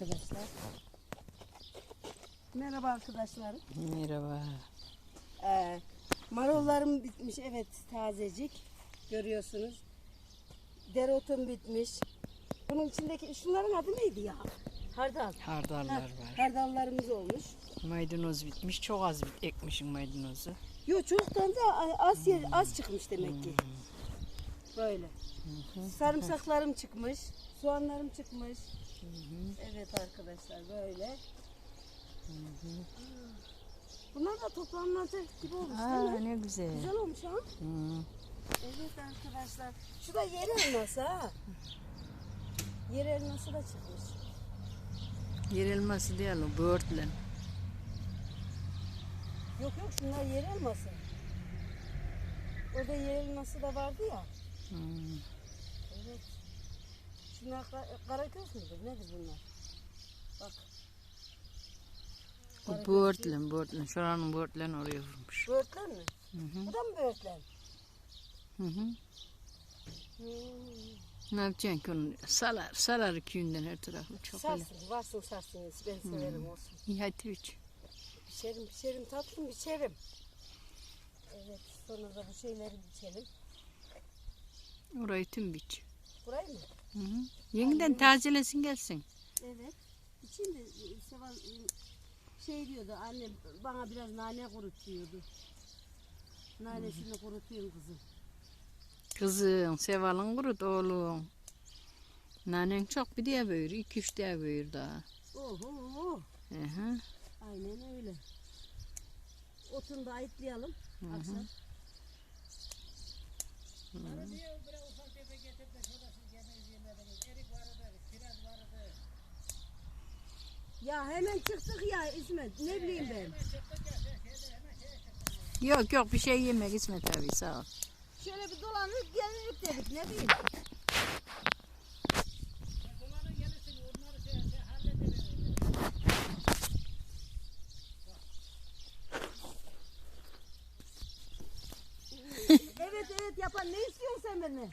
arkadaşlar. Merhaba arkadaşlar. Merhaba. Ee, marullarım bitmiş evet tazecik görüyorsunuz. Dereotum bitmiş. Bunun içindeki şunların adı neydi ya? Hardal. Hardallar Ha, var. Hardallarımız olmuş. Maydanoz bitmiş. Çok az bit ekmişim maydanozu. Yo çoktan da az yer, az çıkmış demek ki. Böyle. Sarımsaklarım çıkmış. Soğanlarım çıkmış. Evet arkadaşlar böyle. Bunlar da toplanacak gibi olmuş değil Aa mi? ne güzel. Güzel olmuş ha. Hı. Evet arkadaşlar. Şu da yer elması ha. Yer elması da çıkmış. Yer elması değil o böğürtlen. Yok yok şunlar yer elması. Orada yer elması da vardı ya. Evet. Şunlar ka- karaköz müdür? Nedir bunlar? Bak. O böğürtlen böğürtlen. Şuranın böğürtlen oraya vurmuş. Böğürtlen mi? Hı hı. Bu da mı böğürtlen? Hı hı. Hmm. Ne yapacaksın ki onu? Salar. Salar köyünden her tarafı. Çok öyle. Sarsın, varsın sarsın. Ben severim olsun. İyi hadi üç. Pişerim, pişerim tatlım, pişerim. Evet, sonra da bu şeyleri biçelim. Orayı tüm biç. Burayı mı? Hı hı. Yeniden tazelesin gelsin. Evet. İçinde e, Seval şey diyordu, anne bana biraz nane kurut diyordu. Nanesini kurutuyorum kızım. Kızım, Seval'ın kurut oğlum. Nanen çok bir diye büyür. iki üç diye büyür daha. Oho, Hı hı. aynen öyle. Otunu da ayıtlayalım akşam. Ya hemen çıktık ya İsmet. Ne bileyim ben. Yok yok bir şey yemek İsmet abi sağ ol. Şöyle bir dolanıp gelirik dedik ne bileyim. evet evet yapan ne istiyorsun sen benden?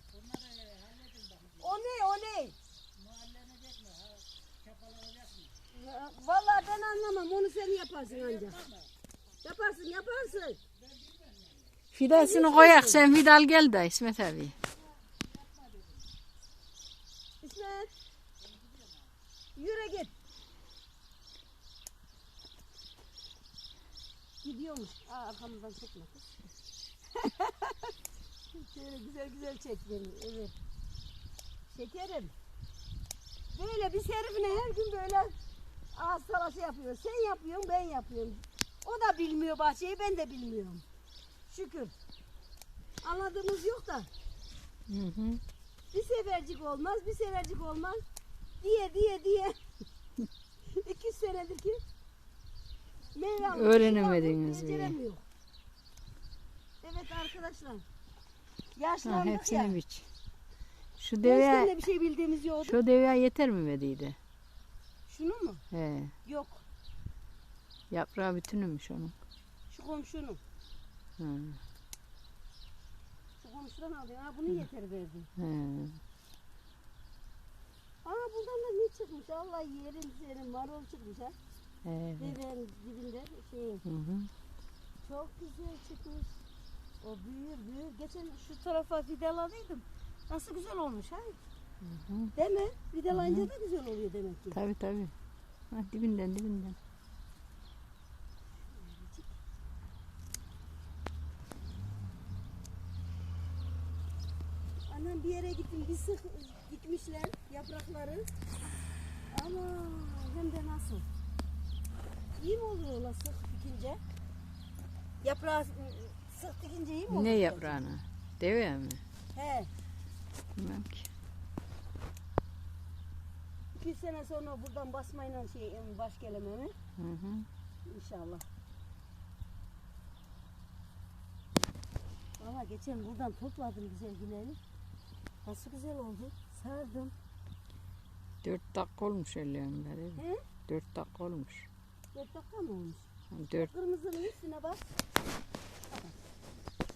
O ne o ne? Ya, Vallahi ben anlamam onu sen yaparsın ancak. Yaparsın yaparsın. Fidasını koyak sen fidal gel de İsmet abi. İsmet. Yürü git. Gidiyormuş. Aa, arkamızdan kız. Şöyle güzel güzel çek beni. Evet. Şekerim. Böyle bir serifine her gün böyle ağız salaşı yapıyor. Sen yapıyorsun ben yapıyorum. O da bilmiyor bahçeyi ben de bilmiyorum. Şükür. Anladığımız yok da. Hı hı. Bir sefercik olmaz, bir sefercik olmaz. Diye diye diye. İki senedir ki meyve almış, Öğrenemediniz. Evet arkadaşlar. Ha, Yaşlandık hepsini ya. biç. Şu deve de bir şey bildiğimiz yoktu. şu deve yeter mi vediydi? Şunu mu? He. Yok. Yaprağı bütünümüş onun. Şu komşunun. Hı. Şu komşudan aldım. Ha bunu yeter verdim. He. Aa buradan da ne çıkmış? Allah yerim senin marul çıkmış ha. He. Devenin dibinde şey. Hı hı. Çok güzel çıkmış. O büyür büyür. Geçen şu tarafa vidaladıydım. Nasıl güzel olmuş ha? hı. Değil mi? Vidalayınca da güzel oluyor demek ki. Tabi tabi. Ha, dibinden dibinden. Annem bir yere gittim. Bir sık dikmişler yaprakları. Ama hem de nasıl? İyi mi olur ola sık dikince? Yaprağı sık dikince iyi mi olur? Ne yaprağına? Deve mi? He. Bilmem ki. İki sene sonra buradan basmayla şey baş gelememi. Hı hı. İnşallah. Valla geçen buradan topladım güzel güleri. Nasıl güzel oldu. Sardım. Dört dakika olmuş ellerim beri. He? Dört dakika olmuş. Dört dakika mı olmuş? Dört. Kırmızının üstüne bak.